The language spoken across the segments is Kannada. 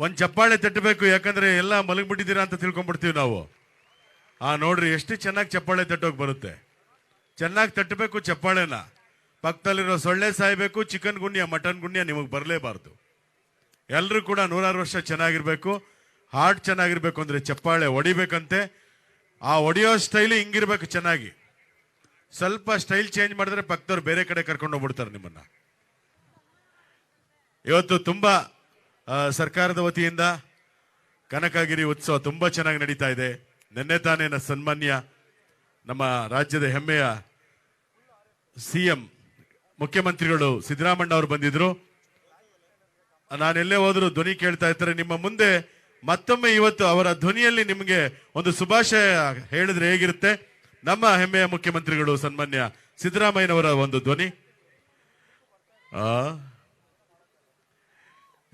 ಒಂದ್ ಚಪ್ಪಾಳೆ ತಟ್ಟಬೇಕು, ಯಾಕಂದ್ರೆ ಎಲ್ಲ ಮಲಗಿಬಿಟ್ಟಿದ್ದೀರಾ ಅಂತ ತಿಳ್ಕೊಂಡ್ಬಿಡ್ತೀವಿ ನಾವು. ಆ, ನೋಡ್ರಿ, ಎಷ್ಟು ಚೆನ್ನಾಗಿ ಚಪ್ಪಾಳೆ ತಟ್ಟೋಗಿ ಬರುತ್ತೆ. ಚೆನ್ನಾಗಿ ತಟ್ಟಬೇಕು ಚಪ್ಪಾಳೆನ. ಪಕ್ಕದಲ್ಲಿರೋ ಸೊಳ್ಳೆ ಸಾಯ್ಬೇಕು, ಚಿಕನ್ ಗುಣ್ಯ ಮಟನ್ ಗುಣ್ಯ ನಿಮಗೆ ಬರಲೇಬಾರ್ದು. ಎಲ್ಲರೂ ಕೂಡ ನೂರಾರು ವರ್ಷ ಚೆನ್ನಾಗಿರ್ಬೇಕು, ಹಾರ್ಟ್ ಚೆನ್ನಾಗಿರ್ಬೇಕು ಅಂದ್ರೆ ಚಪ್ಪಾಳೆ ಹೊಡಿಬೇಕಂತೆ. ಆ ಹೊಡಿಯೋ ಸ್ಟೈಲ್ ಹಿಂಗಿರ್ಬೇಕು ಚೆನ್ನಾಗಿ. ಸ್ವಲ್ಪ ಸ್ಟೈಲ್ ಚೇಂಜ್ ಮಾಡಿದ್ರೆ ಪಕ್ಕದವ್ರು ಬೇರೆ ಕಡೆ ಕರ್ಕೊಂಡು ಹೋಗ್ಬಿಡ್ತಾರೆ ನಿಮ್ಮನ್ನ. ಇವತ್ತು ತುಂಬಾ ಸರ್ಕಾರದ ವತಿಯಿಂದ ಕನಕಗಿರಿ ಉತ್ಸವ ತುಂಬಾ ಚೆನ್ನಾಗಿ ನಡೀತಾ ಇದೆ. ನಿನ್ನೆ ತಾನೇ ಸನ್ಮಾನ್ಯ ನಮ್ಮ ರಾಜ್ಯದ ಹೆಮ್ಮೆಯ ಸಿಎಂ ಮುಖ್ಯಮಂತ್ರಿಗಳು ಸಿದ್ದರಾಮಣ್ಣ ಅವರು ಬಂದಿದ್ರು. ನಾನೆಲ್ಲೇ ಹೋದ್ರು ಧ್ವನಿ ಕೇಳ್ತಾ ಇರ್ತಾರೆ. ನಿಮ್ಮ ಮುಂದೆ ಮತ್ತೊಮ್ಮೆ ಇವತ್ತು ಅವರ ಧ್ವನಿಯಲ್ಲಿ ನಿಮಗೆ ಒಂದು ಶುಭಾಶಯ ಹೇಳಿದ್ರೆ ಹೇಗಿರುತ್ತೆ? ನಮ್ಮ ಹೆಮ್ಮೆಯ ಮುಖ್ಯಮಂತ್ರಿಗಳು ಸನ್ಮಾನ್ಯ ಸಿದ್ದರಾಮಯ್ಯನವರ ಒಂದು ಧ್ವನಿ. ಆ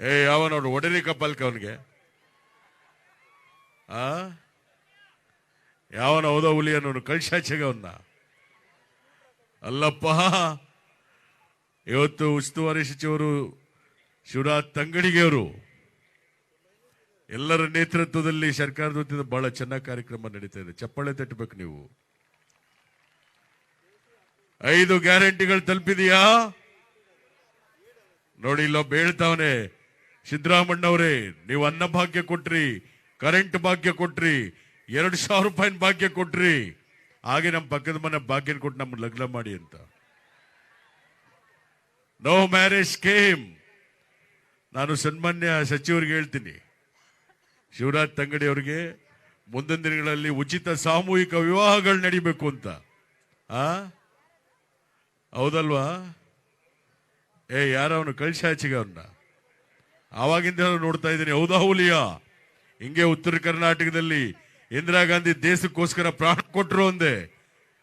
ಏ ಯಾವ ನೋಡು ಒಡರಿ ಕಪ್ಪಲ್ಕ ಅವನಿಗೆ. ಆ? ಯಾವನ ಹೌದ ಹುಲಿ ಕಳ್ಸಾಚೆಗೆ ಅವನ್ನ ಅಲ್ಲಪ್ಪ, ಇವತ್ತು ಉಸ್ತುವಾರಿ ಸಚಿವರು ಶಿವರಾಜ್ ತಂಗಡಿಗೆಯವರು ಎಲ್ಲರ ನೇತೃತ್ವದಲ್ಲಿ ಸರ್ಕಾರದ ವತಿಯಿಂದ ಬಹಳ ಚೆನ್ನಾಗಿ ಕಾರ್ಯಕ್ರಮ ನಡೀತಾ ಇದೆ. ಚಪ್ಪಾಳೆ ತಟ್ಟಬೇಕು ನೀವು. ಐದು ಗ್ಯಾರಂಟಿಗಳು ತಲುಪಿದೆಯಾ? ನೋಡಿ, ಇಲ್ಲೊಬ್ಬ ಹೇಳ್ತಾವನೆ ಸಿದ್ದರಾಮಣ್ಣವ್ರೆ ನೀವು ಅನ್ನ ಭಾಗ್ಯ ಕೊಟ್ರಿ ಕರೆಂಟ್ ಭಾಗ್ಯ ಕೊಟ್ರಿ, ಎರಡು ಸಾವಿರ ರೂಪಾಯಿ ಭಾಗ್ಯ ಕೊಟ್ರಿ. ಹಾಗೆ ನಮ್ಮ ಪಕ್ಕದ ಮನೆ ಭಾಗ್ಯನ ಕೊಟ್ಟು ನಮ್ಗೆ ಲಗ್ನ ಮಾಡಿ ಅಂತ. ನೋ ಮ್ಯಾರೇಜ್ ಸ್ಕೀಮ್ ನಾನು ಸನ್ಮಾನ್ಯ ಸಚಿವರಿಗೆ ಹೇಳ್ತೀನಿ. ಶಿವರಾಜ್ ತಂಗಡಿ ಅವರಿಗೆ ಮುಂದಿನ ದಿನಗಳಲ್ಲಿ ಉಚಿತ ಸಾಮೂಹಿಕ ವಿವಾಹಗಳು ನಡಿಬೇಕು ಅಂತ. ಆ? ಹೌದಲ್ವಾ? ಏ ಯಾರವನು ಕಳ್ಸಾಚಿಗೆ ಅವನ್ನ ಆವಾಗಿಂದ ನೋಡ್ತಾ ಇದ್ದೀನಿ. ಹೌದಾ ಹುಲಿಯ? ಹಿಂಗೆ ಉತ್ತರ ಕರ್ನಾಟಕದಲ್ಲಿ ಇಂದಿರಾ ಗಾಂಧಿ ದೇಶಕ್ಕೋಸ್ಕರ ಪ್ರಾಣ ಕೊಟ್ಟರು ಅಂದೆ.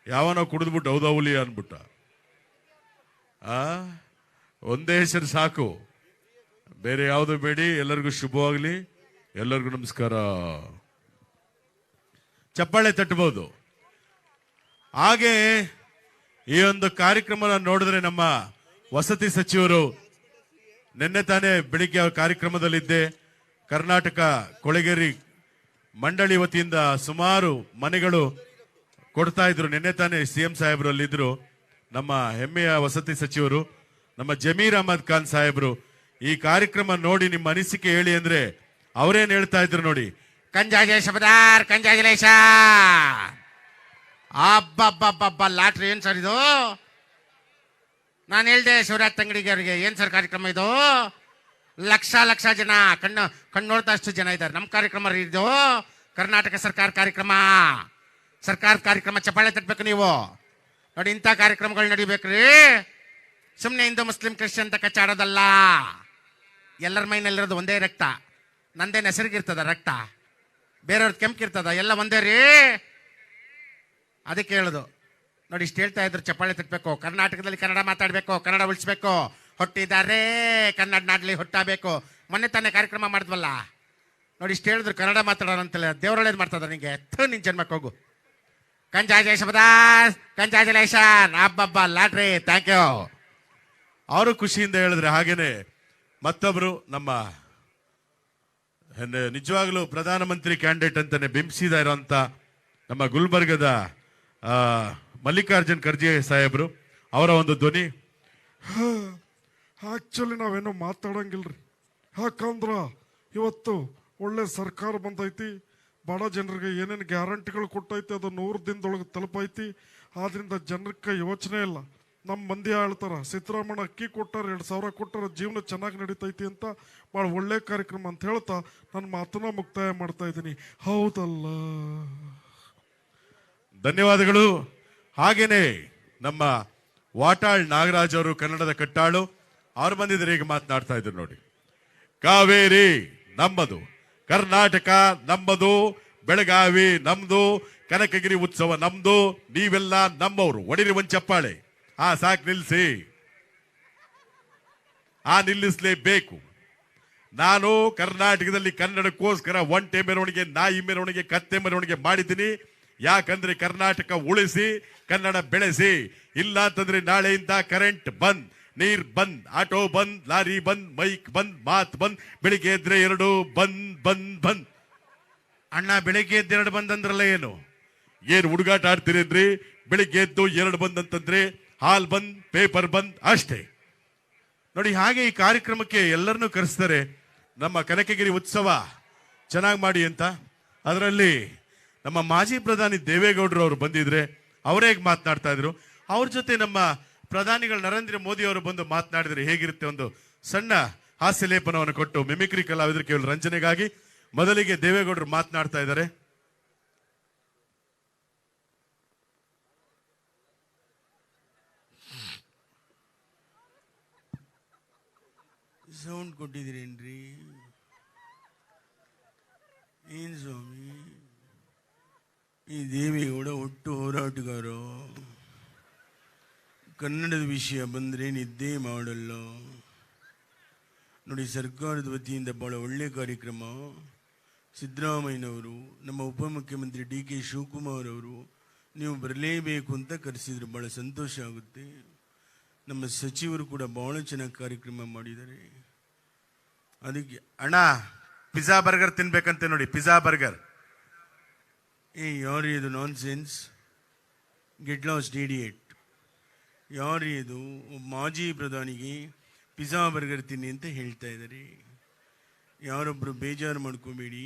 ಯಾವನೋ ಕುಡಿದ್ಬಿಟ್ಟು, ಹೌದಾ ಹುಲಿಯಾ ಅನ್ಬಿಟ್ಟ ಆ? ಒಂದೇ ಹೆಸರು ಸಾಕು. ಬೇರೆ ಯಾವುದು ಬೇಡಿ, ಎಲ್ಲರಿಗೂ ಶುಭವಾಗಲಿ. ಎಲ್ಲರಿಗೂ ನಮಸ್ಕಾರ. ಚಪ್ಪಾಳೆ ತಟ್ಟಬಹುದು. ಹಾಗೆ ಈ ಒಂದು ಕಾರ್ಯಕ್ರಮನ ನೋಡಿದ್ರೆ ನಮ್ಮ ವಸತಿ ಸಚಿವರು ನಿನ್ನೆ ತಾನೇ ಬೆಳಿಗ್ಗೆ ಕಾರ್ಯಕ್ರಮದಲ್ಲಿದ್ದೆ ಕರ್ನಾಟಕ ಕೊಳೆಗೇರಿ ಮಂಡಳಿ ವತಿಯಿಂದ ಸುಮಾರು ಮನೆಗಳು ಕೊಡ್ತಾ ಇದ್ರು. ನಿನ್ನೆ ತಾನೇ ಸಿಎಂ ಸಾಹೇಬರು ಅಲ್ಲಿದ್ರು ನಮ್ಮ ಹೆಮ್ಮೆಯ ವಸತಿ ಸಚಿವರು, ನಮ್ಮ ಜಮೀರ್ ಅಹಮದ್ ಖಾನ್ ಸಾಹೇಬರು, ಈ ಕಾರ್ಯಕ್ರಮ ನೋಡಿ ನಿಮ್ಮ ಅನಿಸಿಕೆ ಹೇಳಿ ಅಂದ್ರೆ ಅವರೇನು ಹೇಳ್ತಾ ಇದ್ರು ನೋಡಿ. ಕಂಜಾಜೆ ಶಬದಾರ್ ಕಂಜಾಜಲೇಶ ಅಬ್ಬಬ್ಬಬ್ಬಬ್ಬ, ಲಾಟ್ರಿ ಏನ್ ಸರ್ ಇದು? ನಾನು ಹೇಳ್ದೆ ಶಿವರಾಜ್ ತಂಗಡಿಗೆ ಅವರಿಗೆ, ಏನ್ ಸರ್ ಕಾರ್ಯಕ್ರಮ ಇದು? ಲಕ್ಷ ಲಕ್ಷ ಜನ, ಕಣ್ಣು ಕಣ್ಣು ನೋಡ್ತಾ ಜನ ಇದ್ದಾರೆ. ನಮ್ಮ ಕಾರ್ಯಕ್ರಮ ಇದು. ಕರ್ನಾಟಕ ಸರ್ಕಾರ ಕಾರ್ಯಕ್ರಮ. ಸರ್ಕಾರ ಕಾರ್ಯಕ್ರಮ ಚಪಾಳೆ ತಟ್ಟಬೇಕು ನೀವು. ನೋಡಿ, ಇಂಥ ಕಾರ್ಯಕ್ರಮಗಳು ನಡಿಬೇಕ್ರಿ ಸುಮ್ಮನೆ ಹಿಂದೂ, ಮುಸ್ಲಿಂ, ಕ್ರಿಶ್ಚಿಯನ್ ಅಂತ ಕಚ್ಚಾಡೋದಲ್ಲ ಎಲ್ಲರ ಮೈನಲ್ಲಿರೋದು ಒಂದೇ ರಕ್ತ. ನಂದೇನು ಹೆಸರಿಗಿರ್ತದ ರಕ್ತ. ಬೇರೆಯವ್ರದ್ದು ಕೆಂಪಿರ್ತದ ಎಲ್ಲ ಒಂದೇ ರೀ. ಅದಕ್ಕೆ ಹೇಳೋದು. ನೋಡಿ ಇಷ್ಟು ಹೇಳ್ತಾ ಇದ್ರು ಚಪ್ಪಾಳೆ ತಟ್ಟಬೇಕು ಕರ್ನಾಟಕದಲ್ಲಿ ಕನ್ನಡ ಮಾತಾಡಬೇಕು ಕನ್ನಡ ಉಳಿಸ್ಬೇಕು. ಹೊಟ್ಟಿದ್ದಾರೆ ಕನ್ನಡ ನಾಡಲಿ ಹುಟ್ಟಬೇಕು. ಮೊನ್ನೆ ತಾನೇ ಕಾರ್ಯಕ್ರಮ ಮಾಡಿದ್ವಲ್ಲ? ನೋಡಿ ಇಷ್ಟು ಹೇಳಿದ್ರು ಕನ್ನಡ ಮಾತಾಡೋಣ ಅಂತಲ್ಲ ದೇವರೊಳ್ಳೇದು ಮಾಡ್ತದ ನಿಂಗೆ? ಥೂ ನಿನ್ ಜನ್ಮಕ್ಕೆ ಹೋಗು. ಕಂಜಾಜಯ ಶಬದಾಸ್ ಕಂಜಾಜಲೇಶನ್ ಹಬ್ಬಬ್ಬ ಲಾಟ್ರಿ ಥ್ಯಾಂಕ್ ಯು ಅವರು ಖುಷಿಯಿಂದ ಹೇಳಿದ್ರೆ ಹಾಗೇನೆ ಮತ್ತೊಬ್ರು ನಮ್ಮ ನಿಜವಾಗ್ಲೂ ಪ್ರಧಾನಮಂತ್ರಿ ಕ್ಯಾಂಡಿಡೇಟ್ ಅಂತಾನೆ ಬಿಂಬಿಸಿದ ಇರೋಂತ ನಮ್ಮ ಗುಲ್ಬರ್ಗದ ಆ, ಮಲ್ಲಿಕಾರ್ಜುನ್ ಖರ್ಗೆ ಸಾಹೇಬ್ರು ಅವರ ಒಂದು ಧ್ವನಿ. ಆಕ್ಚುಲಿ ನಾವೇನೋ ಮಾತಾಡಂಗಿಲ್ರಿ. ಯಾಕಂದ್ರ ಇವತ್ತು ಒಳ್ಳೆ ಸರ್ಕಾರ ಬಂದೈತಿ ಬಡ ಜನರಿಗೆ ಏನೇನು ಗ್ಯಾರಂಟಿಗಳು ಕೊಟ್ಟೈತಿ ಅದು ನೂರು ದಿನದೊಳಗೆ ತಲುಪೈತಿ. ಆದ್ರಿಂದ ಜನಕ್ಕೆ ಯೋಚನೆ ಇಲ್ಲ. ನಮ್ಮ ಮಂದಿ ಹೇಳ್ತಾರ ಸಿದ್ದರಾಮಣ್ಣ ಅಕ್ಕಿ ಕೊಟ್ಟಾರ ಎರಡು ಸಾವಿರ ಕೊಟ್ಟಾರ ಜೀವನ ಚೆನ್ನಾಗಿ ನಡೀತೈತಿ ಅಂತ ಭಾಳ ಒಳ್ಳೆ ಕಾರ್ಯಕ್ರಮ ಅಂತ ಹೇಳ್ತಾ ನನ್ನ ಮಾತನ್ನ ಮುಕ್ತಾಯ ಮಾಡ್ತಾ ಇದ್ದೀನಿ. ಹೌದಲ್ಲ? ಧನ್ಯವಾದಗಳು. ಹಾಗೇನೆ ನಮ್ಮ ವಾಟಾಳ್ ನಾಗರಾಜ್ ಅವರು ಕನ್ನಡದ ಕಟ್ಟಾಳು. ಅವ್ರು ಬಂದಿದ್ದಾರೆ ಈಗ ಮಾತನಾಡ್ತಾ ಇದ್ರು ನೋಡಿ. ಕಾವೇರಿ ನಮ್ಮದು, ಕರ್ನಾಟಕ ನಮ್ಮದು, ಬೆಳಗಾವಿ ನಮ್ದು, ಕನಕಗಿರಿ ಉತ್ಸವ ನಮ್ದು, ನೀವೆಲ್ಲ ನಮ್ಮವರು. ಒಡಿರಿ ಒಂದ್ ಚಪ್ಪಾಳೆ ಆ ಸಾಕ್ ನಿಲ್ಸಿ. ಆ ನಿಲ್ಲಿಸಲೇಬೇಕು. ನಾನು ಕರ್ನಾಟಕದಲ್ಲಿ ಕನ್ನಡಕ್ಕೋಸ್ಕರ ಒಂಟೆ ಮೆರವಣಿಗೆ, ನಾಯಿ ಮೆರವಣಿಗೆ, ಕತ್ತೆ ಮೆರವಣಿಗೆ ಮಾಡಿದ್ದೀನಿ. ಯಾಕಂದ್ರೆ ಕರ್ನಾಟಕ ಉಳಿಸಿ ಕನ್ನಡ ಬೆಳೆಸಿ. ಇಲ್ಲ ಅಂತಂದ್ರೆ ನಾಳೆಯಿಂದ ಕರೆಂಟ್ ಬಂದ್ ನೀರ್ ಬಂದ್ ಆಟೋ ಬಂದ್ ಲಾರಿ ಬಂದ್ ಮೈಕ್ ಬಂದ್ ಮಾತ್ ಬಂದ್ ಬೆಳಿಗ್ಗೆ ಎದ್ರೆ ಎರಡು ಬಂದ್ ಬಂದ್ ಬಂದ್. ಅಣ್ಣ ಬೆಳಿಗ್ಗೆ ಎದ್ದು ಎರಡು ಬಂದ್ ಅಂದ್ರಲ್ಲ ಏನು? ಏನ್ ಹುಡುಗಾಟ ಆಡ್ತೀರೇನ್ರಿ ಬೆಳಿಗ್ಗೆ ಎದ್ದು ಎರಡು ಬಂದ್ ಅಂತಂದ್ರೆ ಹಾಲ್ ಬಂದ್ ಪೇಪರ್ ಬಂದ್ ಅಷ್ಟೇ. ನೋಡಿ ಹಾಗೆ ಈ ಕಾರ್ಯಕ್ರಮಕ್ಕೆ ಎಲ್ಲರನ್ನೂ ಕರೆಸ್ತಾರೆ. ನಮ್ಮ ಕನಕಗಿರಿ ಉತ್ಸವ ಚೆನ್ನಾಗಿ ಮಾಡಿ ಅಂತ. ಅದರಲ್ಲಿ ನಮ್ಮ ಮಾಜಿ ಪ್ರಧಾನಿ ದೇವೇಗೌಡರು ಅವರು ಬಂದಿದ್ರೆ ಅವರೇ ಮಾತನಾಡ್ತಾ ಇದ್ರು? ಅವ್ರ ಜೊತೆ ನಮ್ಮ ಪ್ರಧಾನಿಗಳು ನರೇಂದ್ರ ಮೋದಿ ಅವರು ಬಂದು ಮಾತನಾಡಿದ್ರೆ ಹೇಗಿರುತ್ತೆ ಒಂದು ಸಣ್ಣ ಹಾಸ್ಯಲೇಪನವನ್ನು ಕೊಟ್ಟು ಮಿಮಿಕ್ರಿ ಕಲಾವಿದರು ಕೇವಲ ರಂಜನೆಗಾಗಿ ಮೊದಲಿಗೆ ದೇವೇಗೌಡರು ಮಾತನಾಡ್ತಾ ಇದ್ದಾರೆ. ಸೌಂಡ್ ಕೊಟ್ಟಿದ್ದೀರೇನ್ರಿ? ಏನ್ ಸ್ವಾಮಿ? ಈ ದೇವೇಗೌಡ ಒಟ್ಟು ಹೋರಾಟಗಾರು. ಕನ್ನಡದ ವಿಷಯ ಬಂದರೆ ನಿದ್ದೆ ಮಾಡಲ್ಲ. ನೋಡಿ, ಸರ್ಕಾರದ ವತಿಯಿಂದ ಭಾಳ ಒಳ್ಳೆಯ ಕಾರ್ಯಕ್ರಮ. ಸಿದ್ದರಾಮಯ್ಯನವರು, ನಮ್ಮ ಉಪಮುಖ್ಯಮಂತ್ರಿ ಡಿ ಕೆ ಶಿವಕುಮಾರ್ ಅವರು, ನೀವು ಬರಲೇಬೇಕು ಅಂತ ಕರೆಸಿದ್ರು. ಭಾಳ ಸಂತೋಷ ಆಗುತ್ತೆ. ನಮ್ಮ ಸಚಿವರು ಕೂಡ ಭಾಳ ಚೆನ್ನಾಗಿ ಕಾರ್ಯಕ್ರಮ ಮಾಡಿದ್ದಾರೆ. ಅದಕ್ಕೆ, ಅಣ್ಣ, ಪಿಜ್ಜಾ ಬರ್ಗರ್ ತಿನ್ಬೇಕಂತೆ ನೋಡಿ, ಪಿಜ್ಜಾ ಬರ್ಗರ್. ಯಾರು ಇದು nonsense get lost idiot ಯಾರು ಇದು ಮಾಜಿ ಪ್ರಧಾನಿಗೆ ಪಿಜ್ಜಾ ಬರ್ಗರ್ ತಿನ್ನಿ ಅಂತ ಹೇಳ್ತಾ ಇದ್ದಾರೆ ಯಾರೊಬ್ಬರು ಬೇಜಾರು ಮಾಡ್ಕೋಬೇಡಿ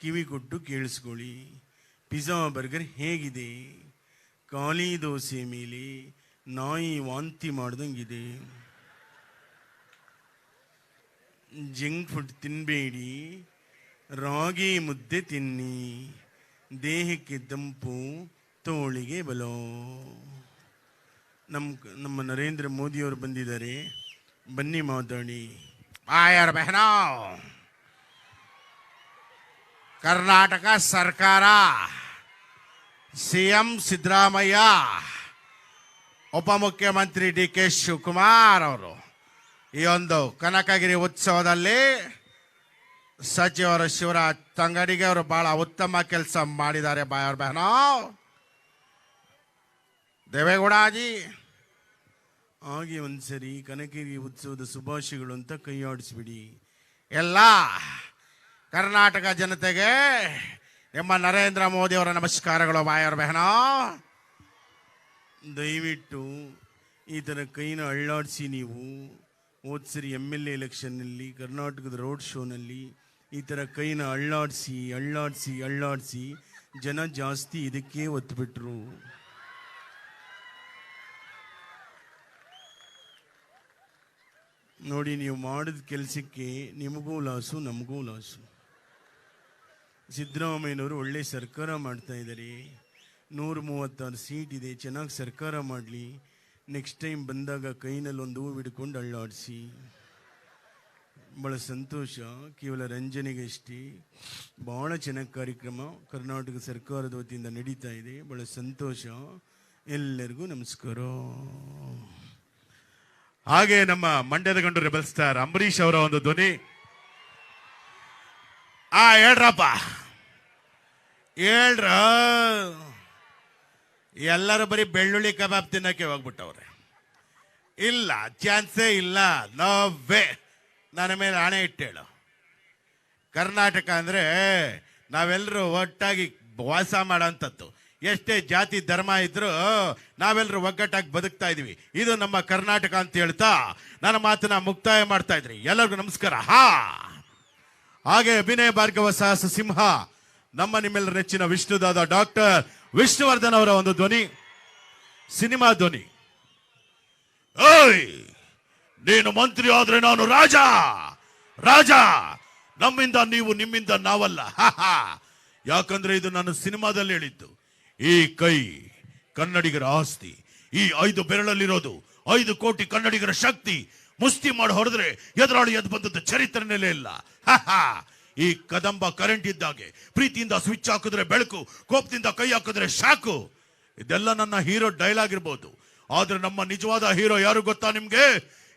ಕಿವಿ ಕೊಟ್ಟು ಕೇಳಿಸ್ಕೊಳ್ಳಿ ಪಿಜ್ಜಾ ಬರ್ಗರ್ ಹೇಗಿದೆ ಖಾಲಿ ದೋಸೆ ಮೇಲೆ ನಾಯಿ ವಾಂತಿ ಮಾಡ್ದಂಗಿದೆ ಜಂಕ್ ಫುಡ್ ತಿನ್ನಬೇಡಿ ರಾಗಿ ಮುದ್ದೆ ತಿನ್ನಿ ದೇಹಕ್ಕೆ ತಂಪು ತೋಳಿಗೆ ಬಲೋ. ನಮ್ಮ ನಮ್ಮ ನರೇಂದ್ರ ಮೋದಿಯವರು ಬಂದಿದ್ದಾರೆ. ಬನ್ನಿ ಮಾತಾಡಿ. ಆಯರ್ ಬಹನೋ ಕರ್ನಾಟಕ ಸರ್ಕಾರ ಸಿ ಎಂ ಸಿದ್ದರಾಮಯ್ಯ ಉಪಮುಖ್ಯಮಂತ್ರಿ ಡಿ ಕೆ ಶಿವಕುಮಾರ್ ಅವರು, ಈ ಒಂದು ಕನಕಗಿರಿ ಉತ್ಸವದಲ್ಲಿ ಸಚಿವರು ಶಿವರಾಜ್ ತಂಗಡಿಗೆ ಅವರು ಬಹಳ ಉತ್ತಮ ಕೆಲಸ ಮಾಡಿದ್ದಾರೆ ಬಾಯವ್ರ ಬಹನೋ. ದೇವೇಗೌಡಾಜಿ. ಹಾಗೆ ಒಂದ್ಸರಿ ಕನಕಗಿರಿ ಉತ್ಸವದ ಶುಭಾಶಯಗಳು ಅಂತ ಕೈ ಆಡಿಸ್ಬಿಡಿ. ಎಲ್ಲ ಕರ್ನಾಟಕ ಜನತೆಗೆ ನಿಮ್ಮ ನರೇಂದ್ರ ಮೋದಿ ಅವರ ನಮಸ್ಕಾರಗಳು ಬಾಯವ್ರ ಬೆಹನೋ. ದಯವಿಟ್ಟು ಈ ಥರ ಕೈನ ಅಳ್ಳಾಡಿಸಿ ನೀವು. ಹೋದ್ಸರಿ ಎಂ ಎಲ್ ಎಲೆಕ್ಷನ್ನಲ್ಲಿ ಕರ್ನಾಟಕದ ರೋಡ್ ಶೋನಲ್ಲಿ ಈ ಥರ ಕೈನ ಅಳ್ಳಾಡಿಸಿ ಅಳ್ಳಾಡಿಸಿ ಅಳ್ಳಾಡಿಸಿ ಜನ ಜಾಸ್ತಿ ಇದಕ್ಕೆ ಒತ್ತುಬಿಟ್ರು ನೋಡಿ, ನೀವು ಮಾಡಿದ ಕೆಲಸಕ್ಕೆ ನಿಮಗೂ ಲಾಸು, ನಮಗೂ ಲಾಸು. ಸಿದ್ದರಾಮಯ್ಯನವರು ಒಳ್ಳೆ ಸರ್ಕಾರ ಮಾಡ್ತಾ ಇದ್ದಾರೆ. ನೂರ ಮೂವತ್ತಾರು ಸೀಟ್ ಇದೆ, ಚೆನ್ನಾಗಿ ಸರ್ಕಾರ ಮಾಡಲಿ. ನೆಕ್ಸ್ಟ್ ಟೈಮ್ ಬಂದಾಗ ಕೈನಲ್ಲಿ ಒಂದು ಹೂವು ಹಿಡ್ಕೊಂಡು ಅಳ್ಳಾಡಿಸಿ. ಭಾಳ ಸಂತೋಷ. ಕೇವಲ ರಂಜನೆಗೆ ಅಷ್ಟೇ ಭಾಳ ಚೆನ್ನಾಗಿ ಕಾರ್ಯಕ್ರಮ ಕರ್ನಾಟಕ ಸರ್ಕಾರದ ವತಿಯಿಂದ ನಡೀತಾ ಇದೆ. ಭಾಳ ಸಂತೋಷ. ಎಲ್ಲರಿಗೂ ನಮಸ್ಕಾರ. ಹಾಗೆ ನಮ್ಮ ಮಂಡ್ಯದ ಗಂಡು ರೆಬಲ್ ಸ್ಟಾರ್ ಅಂಬರೀಶ್ ಅವರ ಒಂದು ಧ್ವನಿ. ಆ, ಹೇಳ್ರಪ್ಪ. ಹೇಳ್ರ. ಎಲ್ಲರೂ ಬರೀ ಬೆಳ್ಳುಳ್ಳಿ ಕಬಾಬ್ ತಿನ್ನಕ್ಕೆ ಹೋಗ್ಬಿಟ್ಟವ್ರೆ. ಇಲ್ಲ ಚಾನ್ಸೇ ಇಲ್ಲ. ನೋ ವೇ ನನ್ನ ಮೇಲೆ ಹಣೆ ಇಟ್ಟೇಳು. ಕರ್ನಾಟಕ ಅಂದರೆ ನಾವೆಲ್ಲರೂ ಒಟ್ಟಾಗಿ ವಾಸ ಮಾಡೋಂಥದ್ದು ಎಷ್ಟೇ ಜಾತಿ ಧರ್ಮ ಇದ್ರು ನಾವೆಲ್ಲರೂ ಒಗ್ಗಟ್ಟಾಗಿ ಬದುಕ್ತಾ ಇದೀವಿ ಇದು ನಮ್ಮ ಕರ್ನಾಟಕ ಅಂತ ಹೇಳ್ತಾ ನನ್ನ ಮಾತನ್ನ ಮುಕ್ತಾಯ ಮಾಡ್ತಾ ಇದ್ರಿ. ಎಲ್ಲರಿಗೂ ನಮಸ್ಕಾರ. ಹಾ. ಹಾಗೆ ಅಭಿನಯ ಭಾರ್ಗವ ಸಾಹಸ ಸಿಂಹ, ನಮ್ಮ ನಿಮ್ಮೆಲ್ಲರ ನೆಚ್ಚಿನ ವಿಷ್ಣುದಾದ ಡಾಕ್ಟರ್ ವಿಷ್ಣುವರ್ಧನ್ ಅವರ ಒಂದು ಧ್ವನಿ, ಸಿನಿಮಾ ಧ್ವನಿ. ಏಯ್ ನೀನು ಮಂತ್ರಿ ಆದ್ರೆ ನಾನು ರಾಜ. ರಾಜ, ನಮ್ಮಿಂದ ನೀವು ನಿಮ್ಮಿಂದ ನಾವಲ್ಲ. ಯಾಕಂದ್ರೆ ಇದು ನಾನು ಸಿನಿಮಾದಲ್ಲಿ ಹೇಳಿದ್ದು. ಈ ಕೈ ಕನ್ನಡಿಗರ ಆಸ್ತಿ, ಈ ಐದು ಬೆರಳಲ್ಲಿರೋದು ಐದು ಕೋಟಿ ಕನ್ನಡಿಗರ ಶಕ್ತಿ ಮುಸ್ತಿ ಮಾಡಿ ಹೊಡೆದ್ರೆ ಎದುರಾಳಿ ಎದ್ದು ಬಂದದ್ದು ಚರಿತ್ರೆನಲ್ಲೇ ಇಲ್ಲ. ಈ ಕದಂಬ ಕರೆಂಟ್ ಇದ್ದಾಗೆ, ಪ್ರೀತಿಯಿಂದ ಸ್ವಿಚ್ ಹಾಕಿದ್ರೆ ಬೆಳಕು, ಕೋಪದಿಂದ ಕೈ ಹಾಕಿದ್ರೆ ಶಾಕು. ಇದೆಲ್ಲ ನನ್ನ ಹೀರೋ ಡೈಲಾಗ್ ಇರ್ಬೋದು. ಆದ್ರೆ ನಮ್ಮ ನಿಜವಾದ ಹೀರೋ ಯಾರು ಗೊತ್ತಾ ನಿಮ್ಗೆ?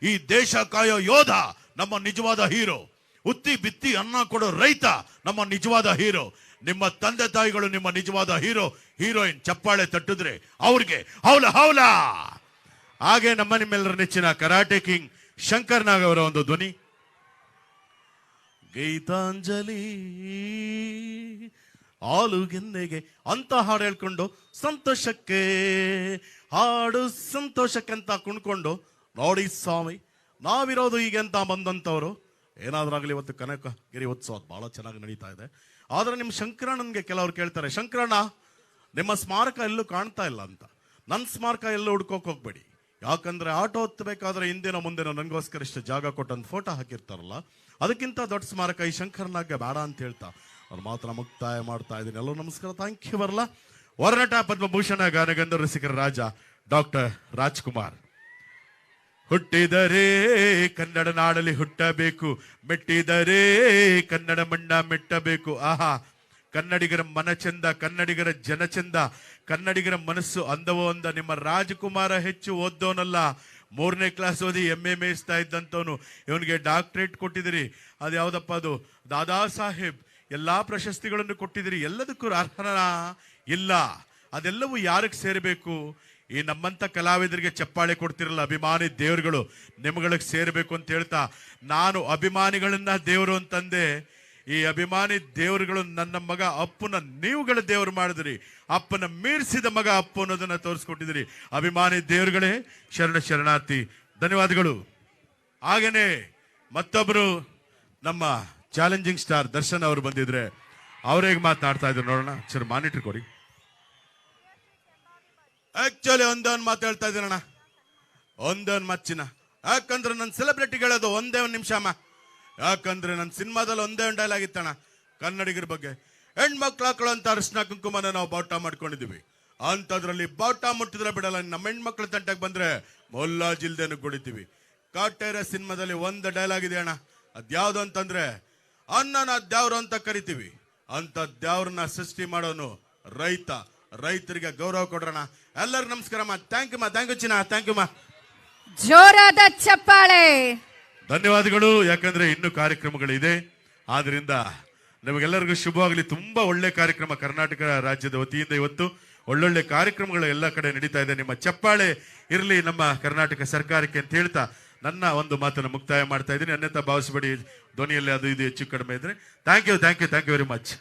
ಈ ದೇಶ ಕಾಯೋ ಯೋಧ ನಮ್ಮ ನಿಜವಾದ ಹೀರೋ. ಉತ್ತಿ ಬಿತ್ತಿ ಅನ್ನ ಕೊಡೋ ರೈತ ನಮ್ಮ ನಿಜವಾದ ಹೀರೋ. ನಿಮ್ಮ ತಂದೆ ತಾಯಿಗಳು ನಿಮ್ಮ ನಿಜವಾದ ಹೀರೋ. ಹೀರೋಯಿನ್ ಚಪ್ಪಾಳೆ ತಟ್ಟಿದ್ರೆ ಅವ್ರಿಗೆ ಹೌಲ ಹೌಲ. ಹಾಗೆ ನಮ್ಮ ನಿಮ್ಮೆಲ್ಲರ ನೆಚ್ಚಿನ ಕರಾಟೆ ಕಿಂಗ್ ಶಂಕರ್ ನಾಗ್ ಅವರ ಒಂದು ಧ್ವನಿ. ಗೀತಾಂಜಲಿ ಆಲುಗೆನ್ನೆಗೆ ಅಂತ ಹಾಡು ಹೇಳ್ಕೊಂಡು ಸಂತೋಷಕ್ಕೆ, ಹಾಡು ಸಂತೋಷಕ್ಕೆ ಅಂತ ಕುಣ್ಕೊಂಡು ನೋಡಿ ಸ್ವಾಮಿ, ನಾವಿರೋದು ಅಂತ ಬಂದಂಥವ್ರು, ಏನಾದ್ರಾಗಲಿ ಇವತ್ತು ಕನಕ ಗಿರಿ ಉತ್ಸವ ಬಹಳ ಚೆನ್ನಾಗಿ ನಡೀತಾ ಇದೆ. ಆದ್ರೆ ನಿಮ್ಮ ಶಂಕರಣ್ಣನ್ಗೆ ಕೆಲವರು ಕೇಳ್ತಾರೆ, ಶಂಕರಣ್ಣ, ನಿಮ್ಮ ಸ್ಮಾರಕ ಎಲ್ಲೂ ಕಾಣ್ತಾ ಇಲ್ಲ ಅಂತ. ನನ್ನ ಸ್ಮಾರಕ ಎಲ್ಲೂ ಹುಡ್ಕೋಕ್ ಹೋಗ್ಬೇಡಿ. ಯಾಕಂದ್ರೆ ಆಟೋ ಹತ್ತಬೇಕಾದ್ರೆ ಹಿಂದಿನ ಮುಂದಿನ ನನಗೋಸ್ಕರ ಇಷ್ಟು ಜಾಗ ಕೊಟ್ಟೊಂದು ಫೋಟೋ ಹಾಕಿರ್ತಾರಲ್ಲ, ಅದಕ್ಕಿಂತ ದೊಡ್ಡ ಸ್ಮಾರಕ ಈ ಶಂಕರನಾಗೆ ಬೇಡ ಅಂತ ಹೇಳ್ತಾ ಅವ್ರು ಮಾತ್ರ ಮುಕ್ತಾಯ ಮಾಡ್ತಾ ಇದ್ದೀನಿ. ಎಲ್ಲರೂ ನಮಸ್ಕಾರ ಥ್ಯಾಂಕ್ ಯು ಬರಲ್ಲ ಹೊರನಟ ಪದ್ಮಭೂಷಣ, ಗಾನಗಂಧರ್ವ ರಸಿಕರ ರಾಜ ಡಾಕ್ಟರ್ ರಾಜ್ಕುಮಾರ್. ಹುಟ್ಟಿದರೆ ಕನ್ನಡ ನಾಡಲ್ಲಿ ಹುಟ್ಟಬೇಕು, ಮೆಟ್ಟಿದರೆ ಕನ್ನಡ ಮಣ್ಣ ಮೆಟ್ಟಬೇಕು. ಆಹಾ, ಕನ್ನಡಿಗರ ಮನಚಂದ, ಕನ್ನಡಿಗರ ಜನಚಂದ, ಕನ್ನಡಿಗರ ಮನಸ್ಸು ಅಂದವೋ ಅಂದ ನಿಮ್ಮ ರಾಜಕುಮಾರ ಹೆಚ್ಚು ಓದ್ದೋನಲ್ಲ ಮೂರನೇ ಕ್ಲಾಸ್ ಓದಿ ಎಂ ಎ ಮೇಯಿಸ್ತಾ ಇದ್ದಂಥವನು, ಇವನಿಗೆ ಡಾಕ್ಟ್ರೇಟ್ ಕೊಟ್ಟಿದಿರಿ ಅದು ಯಾವುದಪ್ಪ ಅದು? ದಾದಾ ಸಾಹೇಬ್, ಎಲ್ಲಾ ಪ್ರಶಸ್ತಿಗಳನ್ನು ಕೊಟ್ಟಿದಿರಿ ಎಲ್ಲದಕ್ಕೂ ಅರ್ಹನ? ಇಲ್ಲ. ಅದೆಲ್ಲವೂ ಯಾರಿಗೆ ಸೇರಬೇಕು? ಈ ನಮ್ಮಂತ ಕಲಾವಿದರಿಗೆ ಚಪ್ಪಾಳೆ ಕೊಡ್ತಿರಲ್ಲ, ಅಭಿಮಾನಿ ದೇವರುಗಳು ನಿಮ್ಗಳಿಗೆ ಸೇರಬೇಕು ಅಂತ ಹೇಳ್ತಾ, ನಾನು ಅಭಿಮಾನಿಗಳನ್ನ ದೇವರು ಅಂತಂದೆ, ಈ ಅಭಿಮಾನಿ ದೇವರುಗಳು ನನ್ನ ಮಗ ಅಪ್ಪನ ನೀವುಗಳ ದೇವರು ಮಾಡಿದ್ರಿ, ಅಪ್ಪನ ಮೀರಿಸಿದ ಮಗ ಅಪ್ಪು ಅನ್ನೋದನ್ನ ತೋರಿಸ್ಕೊಟ್ಟಿದ್ರಿ. ಅಭಿಮಾನಿ ದೇವರುಗಳೇ, ಶರಣ ಶರಣಾರ್ಥಿ, ಧನ್ಯವಾದಗಳು. ಹಾಗೇನೆ ಮತ್ತೊಬ್ರು ನಮ್ಮ ಚಾಲೆಂಜಿಂಗ್ ಸ್ಟಾರ್ ದರ್ಶನ್ ಅವರು ಬಂದಿದ್ರೆ ಅವ್ರೇಗೆ ಮಾತನಾಡ್ತಾ ಇದ್ರು ನೋಡೋಣ, ಸರ್ ಮಾನಿಟರ್ ಕೊಡಿ. ಆಕ್ಚುಲಿ ಒಂದೊಂದು ಮಾತು ಹೇಳ್ತಾ ಇದ್ದೀನಣ್ಣ. ಒಂದೊಂದು ಮಚ್ಚಿನ ಯಾಕಂದ್ರೆ ನನ್ನ ಸೆಲೆಬ್ರಿಟಿಗಳದು ಒಂದೇ ಒಂದು ನಿಮಿಷ ಅಮ್ಮ. ಯಾಕಂದ್ರೆ ನನ್ನ ಸಿನಿಮಾದಲ್ಲಿ ಒಂದೇ ಒಂದು ಡೈಲಾಗ್ ಕನ್ನಡಿಗರ ಬಗ್ಗೆ. ಹೆಣ್ಮಕ್ಳು ಹಾಕೊಳ್ಳೋ ಅಂತ ಅರಿಶಿನ ಕುಂಕುಮನ ನಾವು ಬಾವುಟ ಮಾಡ್ಕೊಂಡಿದ್ದೀವಿ. ಅಂಥದ್ರಲ್ಲಿ ಬಾಟ ಮುಟ್ಟಿದ್ರೆ ಬಿಡಲ್ಲ. ನಮ್ಮ ಹೆಣ್ಮಕ್ಳ ತಂಟಕ್ಕೆ ಬಂದ್ರೆ ಮೊಲ್ಲಾಜಿಲ್ದೇನು ಕುಡಿತೀವಿ. ಕಾಟೇರ ಸಿನಿಮಾದಲ್ಲಿ ಒಂದು ಡೈಲಾಗ್ ಇದೆ ಅಣ್ಣ. ಅದ್ಯಾವುದು ಅಂತಂದ್ರೆ ಅನ್ನನ ದ್ಯಾವ್ರು ಅಂತ ಕರಿತೀವಿ. ಅಂತ ದ್ಯಾವ್ರನ್ನ ಸೃಷ್ಟಿ ಮಾಡೋನು ರೈತ. ರೈತರಿಗೆ ಗೌರವ ಕೊಡ್ರಣ ಎಲ್ಲರಿಗೂ ನಮಸ್ಕಾರ ಮಾ. ಥ್ಯಾಂಕ್ ಯು ಮಾ. ಥ್ಯಾಂಕ್ ಯು ಚಿನ್ನ. ಥ್ಯಾಂಕ್ ಯು ಮಾ. ಜೋರಾದ ಚಪ್ಪಾಳೆ. ಧನ್ಯವಾದಗಳು. ಯಾಕಂದ್ರೆ ಇನ್ನು ಕಾರ್ಯಕ್ರಮಗಳಿದೆ. ಆದ್ರಿಂದ ನಮಗೆಲ್ಲರಿಗೂ ಶುಭವಾಗಲಿ. ತುಂಬಾ ಒಳ್ಳೆ ಕಾರ್ಯಕ್ರಮ ಕರ್ನಾಟಕ ರಾಜ್ಯದ ವತಿಯಿಂದ ಇವತ್ತು. ಒಳ್ಳೊಳ್ಳೆ ಕಾರ್ಯಕ್ರಮಗಳು ಎಲ್ಲ ಕಡೆ ನಡೀತಾ ಇದೆ. ನಿಮ್ಮ ಚಪ್ಪಾಳೆ ಇರಲಿ ನಮ್ಮ ಕರ್ನಾಟಕ ಸರ್ಕಾರಕ್ಕೆ ಅಂತ ಹೇಳ್ತಾ ನನ್ನ ಒಂದು ಮಾತನ್ನು ಮುಕ್ತಾಯ ಮಾಡ್ತಾ ಇದ್ದೀನಿ. ಅನ್ಯತಾ ಭಾವಿಸಬೇಡಿ. ಧ್ವನಿಯಲ್ಲಿ ಅದು ಇದು ಹೆಚ್ಚು ಕಡಿಮೆ ಇದ್ರೆ. Thank you thank you thank you very much